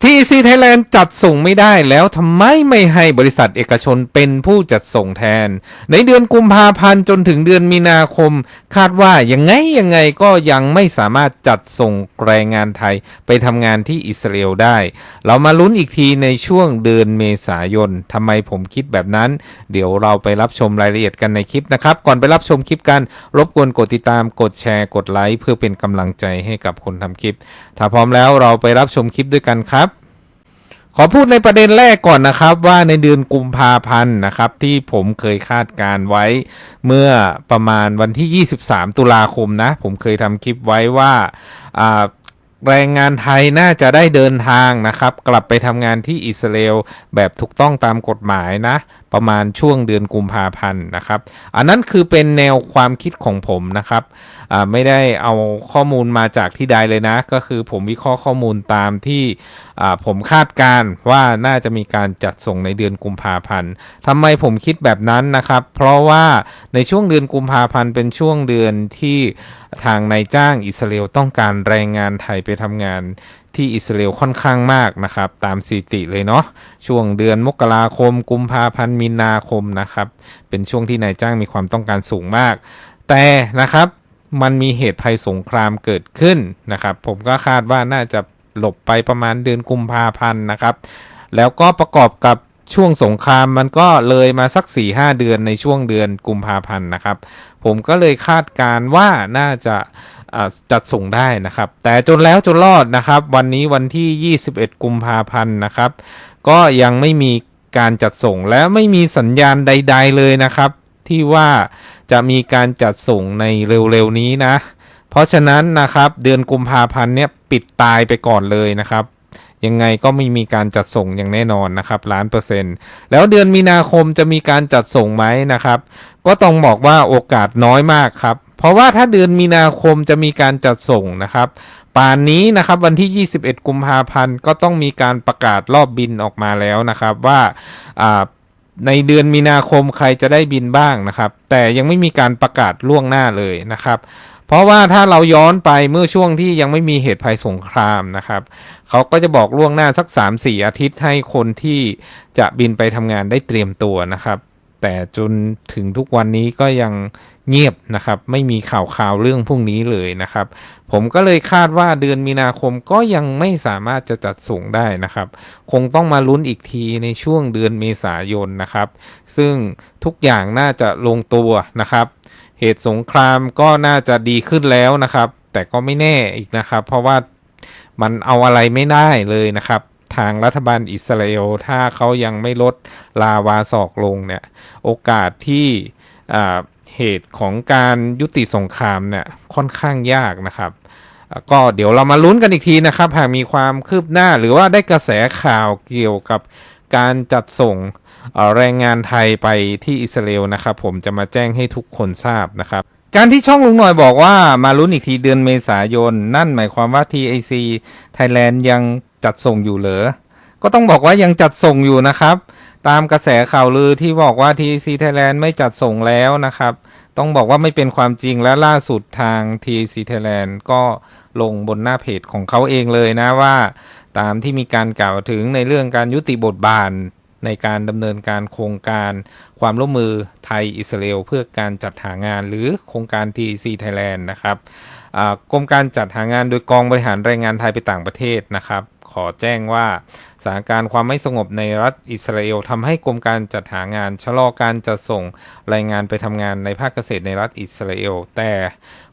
T ทีซีไทยแลนด์จัดส่งไม่ได้แล้วทำไมไม่ให้บริษัทเอกชนเป็นผู้จัดส่งแทน ในเดือนกุมภาพันธ์จนถึงเดือนมีนาคม คาดว่ายังไงยังไงก็ยังไม่สามารถจัดส่งแรงงานไทยไปทำงานที่อิสราเอลได้ เรามาลุ้นอีกทีในช่วงเดือนเมษายนทำไมผมคิดแบบนั้น เดี๋ยวเราไปรับชมรายละเอียดกันในคลิปนะครับ ก่อนไปรับชมคลิปกันรบกวนกดติดตามกดแชร์กดไลค์เพื่อเป็นกำลังใจให้กับคนทำคลิป ถ้าพร้อมแล้วเราไปรับชมคลิปด้วยกันครับ ขอพูดในประเด็นแรกก่อนนะครับ ว่าในเดือนกุมภาพันธ์นะครับ ที่ผมเคยคาดการไว้เมื่อประมาณวันที่ 23 ตุลาคมนะ ผมเคยทำคลิปไว้ว่าแรงงานไทยน่าจะได้เดินทางนะครับ กลับไปทำงานที่อิสราเอลแบบถูกต้องตามกฎหมายนะ ประมาณช่วงเดือนกุมภาพันธ์นะครับ อันนั้นคือเป็นแนวความคิดของผมนะครับไม่ได้เอาข้อมูลมาจากที่ใดเลยนะ ก็คือผมวิเคราะห์ข้อมูลตามที่ผมคาดการณ์ว่าน่าจะมีการจัดส่งในเดือนกุมภาพันธ์ทำไมผมคิดแบบนั้นนะครับ เพราะว่าในช่วงเดือนกุมภาพันธ์เป็นช่วงเดือนที่ทางนายจ้างอิสราเอลต้องการแรงงานไทยไปทำงานที่อิสราเอลค่อนข้างมากนะครับ ตามสถิติเลยเนาะช่วงเดือนมกราคม กุมภาพันธ์มีนาคมนะครับ เป็นช่วงที่นายจ้างมีความต้องการสูงมาก แต่นะครับมันมีเหตุภัยสงครามเกิดขึ้นนะครับ ผมก็คาดว่าน่าจะหลบไปประมาณเดือนกุมภาพันธ์นะครับ แล้วก็ประกอบกับช่วงสงครามมันก็เลยมาสัก4ี่หเดือนในช่วงเดือนกุมภาพันธ์นะครับ ผมก็เลยคาดการณ์ว่าน่าจะ จัดส่งได้นะครับ แต่จนแล้วจนรอดนะครับ วันนี้วันที่ 21 กุมภาพันธ์นะครับ ก็ยังไม่มีการจัดส่งและไม่มีสัญญาณใด ๆ เลยนะครับ ที่ว่าจะมีการจัดส่งในเร็วๆนี้นะ เพราะฉะนั้นนะครับเดือนกุมภาพันธ์เนี่ยปิดตายไปก่อนเลยนะครับยังไงก็ไม่มีการจัดส่งอย่างแน่นอนนะครับล้านเปอร์เซ็นต์แล้วเดือนมีนาคมจะมีการจัดส่งไหมนะครับ ก็ต้องบอกว่าโอกาสน้อยมากครับ เพราะว่าถ้าเดือนมีนาคมจะมีการจัดส่งนะครับ ป่านนี้นะครับวันที่ 21 กุมภาพันธ์ก็ต้องมีการประกาศรอบบินออกมาแล้วนะครับว่าอ่าในเดือนมีนาคมใครจะได้บินบ้างนะครับ แต่ยังไม่มีการประกาศล่วงหน้าเลยนะครับ เพราะว่าถ้าเราย้อนไปเมื่อช่วงที่ยังไม่มีเหตุภัยสงครามนะครับเขาก็จะบอกล่วงหน้าสัก 3-4 อาทิตย์ให้คนที่จะบินไปทำงานได้เตรียมตัวนะครับ แต่จนถึงทุกวันนี้ก็ยัง เงียบนะครับ ไม่มีข่าวข่าวเรื่องพวกนี้เลยนะครับ ผมก็เลยคาดว่าเดือนมีนาคมก็ยังไม่สามารถจะจัดส่งได้นะครับ คงต้องมาลุ้นอีกทีในช่วงเดือนเมษายนนะครับ ซึ่งทุกอย่างน่าจะลงตัวนะครับ เหตุสงครามก็น่าจะดีขึ้นแล้วนะครับ แต่ก็ไม่แน่อีกนะครับ เพราะว่ามันเอาอะไรไม่ได้เลยนะครับทางรัฐบาลอิสราเอลถ้าเขายังไม่ลดลาวาศอกลงเนี่ย โอกาสที่อ่า เหตุของการยุติสงครามเนี่ยค่อนข้างยากนะครับก็เดี๋ยวเรามาลุ้นกันอีกทีนะครับ หากมีความคืบหน้าหรือว่าได้กระแสข่าวเกี่ยวกับการจัดส่งแรงงานไทยไปที่อิสราเอลนะครับ ผมจะมาแจ้งให้ทุกคนทราบนะครับ การที่ช่องลุงหน่อยบอกว่ามาลุ้นอีกทีเดือนเมษายน นั่นหมายความว่า TIC Thailand ยังจัดส่งอยู่เหรอ ก็ต้องบอกว่ายังจัดส่งอยู่นะครับ ตามกระแสข่าวลือที่บอกว่า TIC Thailand ไม่จัดส่งแล้วนะครับ ต้องบอกว่าไม่เป็นความจริงและล่าสุดทาง TIC Thailand ก็ลงบนหน้าเพจของเขาเองเลยนะว่า ตามที่มีการกล่าวถึงในเรื่องการยุติบทบาทในการดำเนินการโครงการความร่วมมือไทยอิสราเอลเพื่อการจัดหางานหรือโครงการ TEC Thailand นะครับ กรมการจัดหางานโดยกองบริหารแรงงานไทยไปต่างประเทศนะครับ ขอแจ้งว่าสถานการณ์ความไม่สงบในรัฐอิสราเอลทำให้กรมการจัดหางานชะลอการจัดส่งแรงงานไปทำงานในภาคเกษตรในรัฐอิสราเอลแต่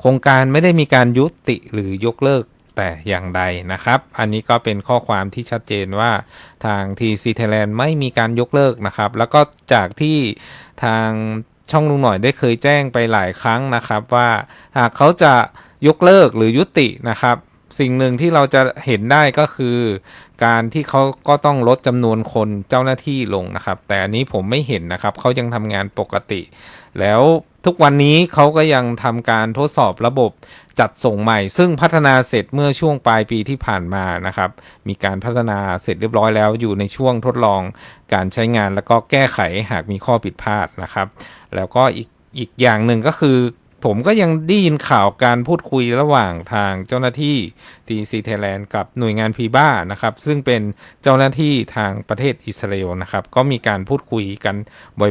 โครงการไม่ได้มีการยุติหรือยกเลิกแต่อย่างใดนะครับ อันนี้ก็เป็นข้อความที่ชัดเจนว่าทาง TC Thailand ไม่มีการยกเลิกนะครับ แล้วก็จากที่ทาง ช่องลุงหน่อยได้เคยแจ้งไปหลายครั้งนะครับ ว่าหากเขาจะยกเลิกหรือยุตินะครับ สิ่งหนึ่งที่เราจะเห็นได้ก็คือ การที่เขาก็ต้องลดจำนวนคนเจ้าหน้าที่ลงนะครับ แต่อันนี้ผมไม่เห็นนะครับเขายังทำงานปกติ แล้ว ทุกวันนี้เขาก็ยังทำการทดสอบระบบจัดส่งใหม่ ซึ่งพัฒนาเสร็จเมื่อช่วงปลายปีที่ผ่านมานะครับ มีการพัฒนาเสร็จเรียบร้อยแล้วอยู่ในช่วงทดลองการใช้งานแล้วก็แก้ไขหากมีข้อผิดพลาดนะครับ แล้วก็อีกอีกอย่างหนึ่งก็คือ ผมก็ยังได้ยินข่าวการพูดคุยระหว่างทางเจ้าหน้าที่ TC Thailand กับหน่วยงานพีบ้านะครับ ซึ่งเป็นเจ้าหน้าที่ทางประเทศอิสราเอลนะครับ ก็มีการพูดคุยกัน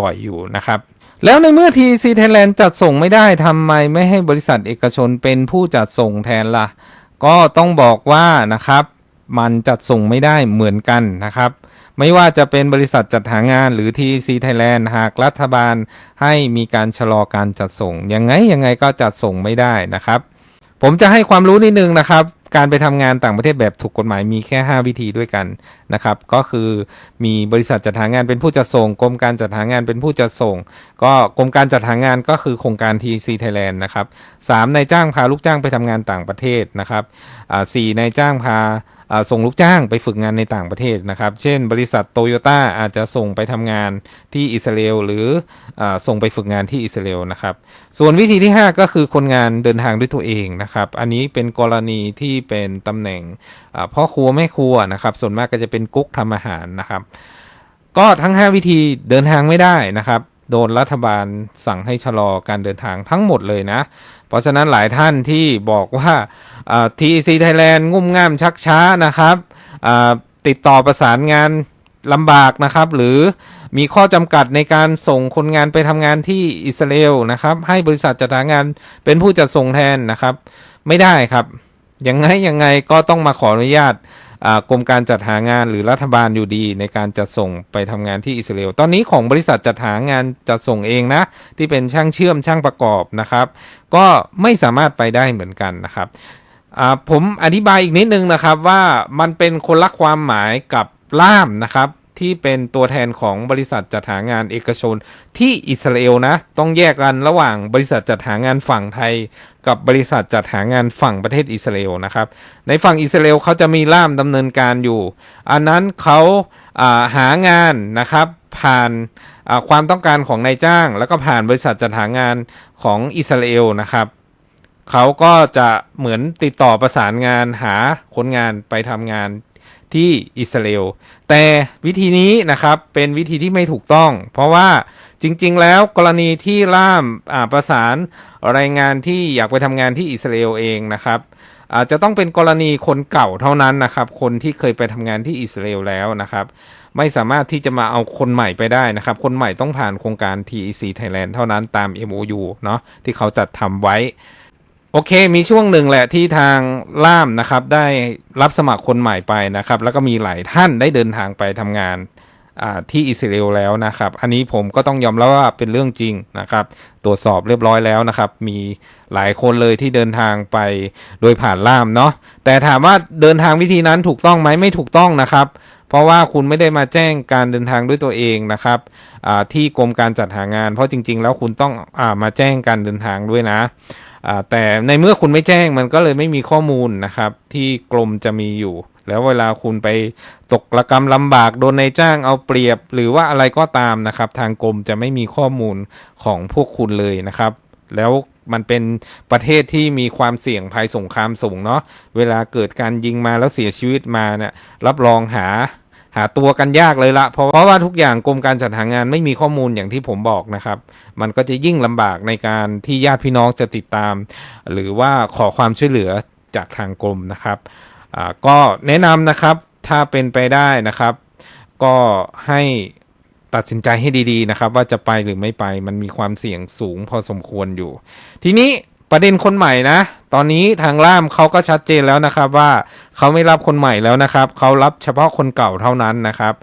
บ่อยๆอยู่นะครับ แล้วในเมื่อ TC Thailand จัดส่งไม่ได้ทำไมไม่ให้บริษัทเอกชนเป็นผู้จัดส่งแทนล่ะ ก็ต้องบอกว่านะครับมันจัดส่งไม่ได้เหมือนกันนะครับ ไม่ว่าจะเป็นบริษัทจัดหางานหรือ TC Thailand หากรัฐบาลให้มีการชะลอการจัดส่ง ยังไงยังไงก็จัดส่งไม่ได้นะครับ ผมจะให้ความรู้นิดนึงนะครับ การไปทำงานต่างประเทศแบบถูกกฎหมายมีแค่ 5 วิธีด้วยกันนะครับ ก็คือมีบริษัทจัดหางานเป็นผู้จัดส่ง กรมการจัดหางานเป็นผู้จัดส่ง ก็กรมการจัดหางานก็คือโครงการ TC Thailand นะครับสามนายจ้างพาลูกจ้างไปทำงานต่างประเทศนะครับอ่าสี่นายจ้างพา ส่งลูกจ้างไปฝึกงานในต่างประเทศนะครับ เช่น บริษัทโตโยต้าอาจจะส่งไปทำงานที่อิสราเอลหรืออส่งไปฝึกงานที่อิสราเอลนะครับ ส่วนวิธีที่ 5 ก็คือคนงานเดินทางด้วยตัวเองนะครับ อันนี้เป็นกรณีที่เป็นตำแหน่งพ่อครัวแม่ครัวนะครับ ส่วนมากก็จะเป็นกุ๊กทำอาหารนะครับ ก็ทั้ง 5 วิธีเดินทางไม่ได้นะครับโดนรัฐบาลสั่งให้ชะลอการเดินทางทั้งหมดเลยนะ ราะฉะนั้นหลายท่านที่บอกว่าทีซีไทยแลนด์งุ่มง่ามชักช้านะครับติดต่อประสานงานลำบากนะครับ หรือมีข้อจำกัดในการส่งคนงานไปทำงานที่อิสราเอลนะครับ ให้บริษัทจัดหางานเป็นผู้จัดส่งแทนนะครับ ไม่ได้ครับ ยังไงยังไงก็ต้องมาขออนุญาต กรมการจัดหางานหรือรัฐบาลอยู่ดีในการจัดส่งไปทำงานที่อิสราเอลตอนนี้ของบริษัทจัดหางานจัดส่งเองนะ ที่เป็นช่างเชื่อมช่างประกอบนะครับ ก็ไม่สามารถไปได้เหมือนกันนะครับผมอธิบายอีกนิดนึงนะครับว่ามันเป็นคนละความหมายกับล่ามนะครับ ที่เป็นตัวแทนของบริษัทจัดหางานเอกชน ที่อิสราเอลนะ ต้องแยกกันระหว่างบริษัทจัดหางานฝั่งไทย กับบริษัทจัดหางานฝั่งประเทศอิสราเอลนะครับ ในฝั่งอิสราเอลเขาจะมีล่ามดำเนินการอยู่ อันนั้นเขาาหางานนะครับผ่านาความต้องการของนายจ้าง แล้วก็ผ่านบริษัทจัดหางานของอิสราเอลนะครับเขาก็จะเหมือนติดต่อประสานงานหาคนงานไปทำงาน ที่อิสราเอล แต่วิธีนี้นะครับเป็นวิธีที่ไม่ถูกต้อง เพราะว่าจริง ๆ แล้วกรณีที่ล่ามประสานรายงานที่อยากไปทำงานที่อิสราเอลเองนะครับอาจจะต้องเป็นกรณีคนเก่าเท่านั้นนะครับ คนที่เคยไปทำงานที่อิสราเอลแล้วนะครับ ไม่สามารถที่จะมาเอาคนใหม่ไปได้นะครับ คนใหม่ต้องผ่านโครงการ TEC Thailand เท่านั้นตาม MOU เนาะที่เขาจัดทำไว้ โอเค มีช่วงหนึ่งแหละที่ทางล่ามนะครับ ได้รับสมัครคนใหม่ไปนะครับ แล้วก็มีหลายท่านได้เดินทางไปทำงานที่อิสราเอลแล้วนะครับ อันนี้ผมก็ต้องยอมรับว่าเป็นเรื่องจริงนะครับ ตรวจสอบเรียบร้อยแล้วนะครับ มีหลายคนเลยที่เดินทางไปโดยผ่านล่ามเนาะ แต่ถามว่าเดินทางวิธีนั้นถูกต้องไหมไม่ถูกต้องนะครับ เพราะว่าคุณไม่ได้มาแจ้งการเดินทางด้วยตัวเองนะครับที่กรมการจัดหางาน เพราะจริง ๆ แล้วคุณต้องอามาแจ้งการเดินทางด้วยนะ แต่ในเมื่อคุณไม่แจ้งมันก็เลยไม่มีข้อมูลนะครับ ที่กรมจะมีอยู่ แล้วเวลาคุณไปตกระกรรมลำบากโดนนายจ้างเอาเปรียบ หรือว่าอะไรก็ตามนะครับ ทางกรมจะไม่มีข้อมูลของพวกคุณเลยนะครับ แล้วมันเป็นประเทศที่มีความเสี่ยงภัยสงครามสูงเนาะเวลาเกิดการยิงมาแล้วเสียชีวิตมาเนี่ยรับรองหา หาตัวกันยากเลยละเพราะเพราะว่าทุกอย่างกรมการจัดหางานไม่มีข้อมูลอย่างที่ผมบอกนะครับ มันก็จะยิ่งลำบากในการที่ญาติพี่น้องจะติดตาม หรือว่าขอความช่วยเหลือจากทางกรมนะครับก็แนะนำนะครับถ้าเป็นไปได้นะครับ ก็ให้ตัดสินใจให้ดีๆนะครับ ว่าจะไปหรือไม่ไปมันมีความเสี่ยงสูงพอสมควรอยู่ ทีนี้ประเด็นคนใหม่นะ ตอนนี้ทางล่ามเขาก็ชัดเจนแล้วนะครับว่าเขาไม่รับคนใหม่แล้วนะครับเขารับเฉพาะคนเก่าเท่านั้นนะครับ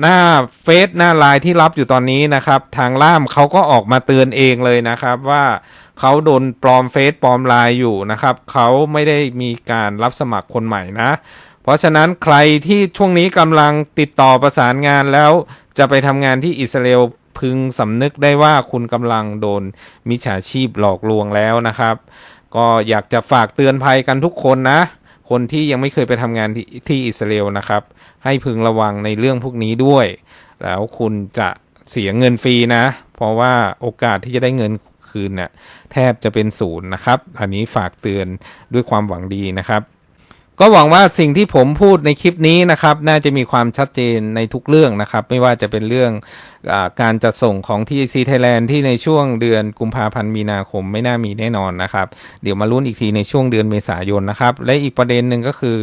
หน้าเฟซหน้าไลน์ที่รับอยู่ตอนนี้นะครับ ทางล่ามเขาก็ออกมาเตือนเองเลยนะครับว่าเขาโดนปลอมเฟซปลอมไลน์อยู่นะครับเขาไม่ได้มีการรับสมัครคนใหม่นะ เพราะฉะนั้นใครที่ช่วงนี้กำลังติดต่อประสานงานแล้วจะไปทำงานที่อิสราเอลพึงสำนึกได้ว่าคุณกำลังโดนมิจฉาชีพหลอกลวงแล้วนะครับ ก็อยากจะฝากเตือนภัยกันทุกคนนะ คนที่ยังไม่เคยไปทำงานที่ที่อิสราเอลนะครับ ให้พึงระวังในเรื่องพวกนี้ด้วย แล้วคุณจะเสียเงินฟรีนะ เพราะว่าโอกาสที่จะได้เงินคืนเนี่ยแทบจะเป็นศูนย์นะครับ อันนี้ฝากเตือนด้วยความหวังดีนะครับ ก็หวังว่าสิ่งที่ผมพูดในคลิปนี้นะครับ น่าจะมีความชัดเจนในทุกเรื่องนะครับ ไม่ว่าจะเป็นเรื่องอการจัดส่งของ TEC Thailand ที่ในช่วงเดือนกุมภาพันธ์มีนาคมไม่น่ามีแน่นอนนะครับ เดี๋ยวมาลุ้นอีกทีในช่วงเดือนเมษายนนะครับ และอีกประเด็นหนึ่งก็คือ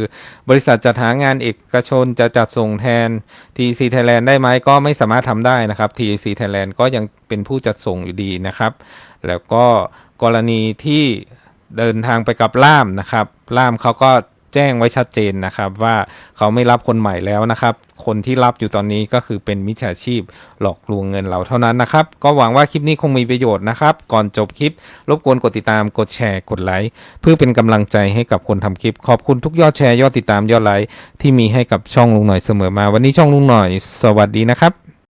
บริษัทจัดหางานเอกชนจะจัดส่งแทน TEC Thailand ได้ไหมก็ไม่สามารถทำได้นะครับ TEC Thailand ก็ยังเป็นผู้จัดส่งอยู่ดีนะครับ แล้วก็กรณีที่เดินทางไปกับล่ามนะครับล่ามเขาก็ แจ้งไว้ชัดเจนนะครับ ว่าเขาไม่รับคนใหม่แล้วนะครับ คนที่รับอยู่ตอนนี้ก็คือเป็นมิจฉาชีพหลอกลวงเงินเราเท่านั้นนะครับ ก็หวังว่าคลิปนี้คงมีประโยชน์นะครับ ก่อนจบคลิป รบกวนกดติดตามกดแชร์กดไลค์เพื่อเป็นกำลังใจให้กับคนทำคลิป ขอบคุณทุกยอดแชร์ยอดติดตามยอดไลค์ที่มีให้กับช่องลุงหน่อยเสมอมา วันนี้ช่องลุงหน่อย สวัสดีนะครับ